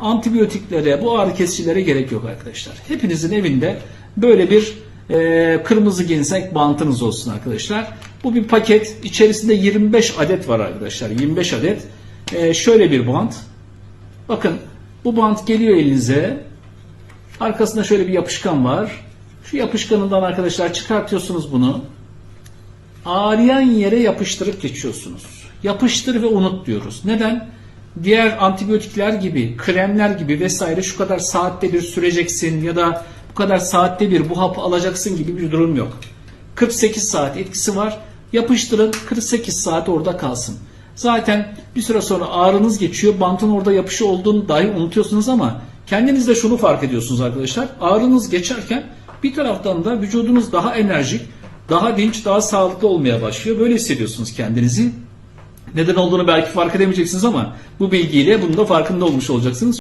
Antibiyotiklere, bu ağrı kesicilere gerek yok arkadaşlar. Hepinizin evinde böyle bir e, kırmızı ginseng bantınız olsun arkadaşlar. Bu bir paket. İçerisinde 25 adet var arkadaşlar. 25 adet. E, şöyle bir bant. Bakın bu bant geliyor elinize. Arkasında şöyle bir yapışkan var. Şu yapışkanından arkadaşlar çıkartıyorsunuz bunu. Ağrıyan yere yapıştırıp geçiyorsunuz. Yapıştır ve unut diyoruz. Neden? Diğer antibiyotikler gibi, kremler gibi vesaire şu kadar saatte bir süreceksin ya da bu kadar saatte bir bu hapı alacaksın gibi bir durum yok. 48 saat etkisi var. Yapıştırın 48 saat orada kalsın. Zaten bir süre sonra ağrınız geçiyor. Bantın orada yapışı olduğunu dahi unutuyorsunuz ama kendiniz de şunu fark ediyorsunuz arkadaşlar. Ağrınız geçerken bir taraftan da vücudunuz daha enerjik, daha dinç, daha sağlıklı olmaya başlıyor. Böyle hissediyorsunuz kendinizi. Neden olduğunu belki fark edemeyeceksiniz ama bu bilgiyle bunun da farkında olmuş olacaksınız.